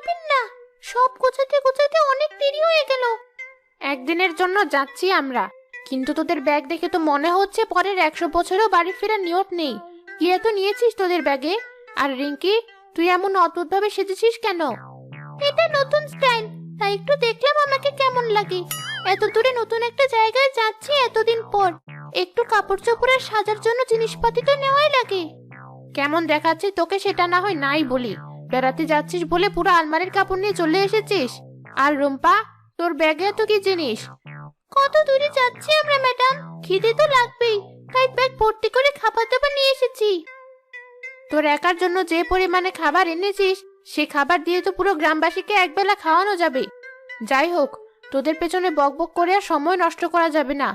বলবেন না। সব গোছাতে গোছাতে অনেক দেরি হয়ে গেল। একদিনের জন্য যাচ্ছি আমরা। কিন্তু তোদের ব্যাগ দেখে তো মনে হচ্ছে পরের একশো বছরও বাড়ি ফেরার নিয়ত নেই। কি এত নিয়েছিস তোদের ব্যাগে? আর রিঙ্কি, তুই এমন অদ্ভুতভাবে সেজেছিস কেন? এটা নতুন স্টাইল, তাই একটু দেখলাম আমাকে কেমন লাগে। এত দূরে নতুন একটা জায়গায় যাচ্ছি এতদিন পর। একটু কাপড় চোপড়ের সাজার জন্য জিনিসপাতি তো নেওয়াই লাগে। কেমন দেখাচ্ছে তোকে সেটা না হয় নাই বলি। বেড়াতে যাচ্ছিস বলে পুরো আলমারির কাপড় নিয়ে চলে এসেছিস। আর রুম্পা, তোর ব্যাগে এত কি জিনিস? কত দূরে যাচ্ছি আমরা, ম্যাডাম? খিদে তো লাগবেই। তাই ব্যাগ ভর্তি করে খাবার দাবার নিয়ে এসেছি। তোর একার জন্য যে পরিমাণে খাবার এনেছিস, সে খাবার দিয়ে তো পুরো গ্রামবাসীকে একবেলা খাওয়ানো যাবে। যাই হোক, তোদের পেছনে বকবক করে আর সময় নষ্ট করা যাবে না।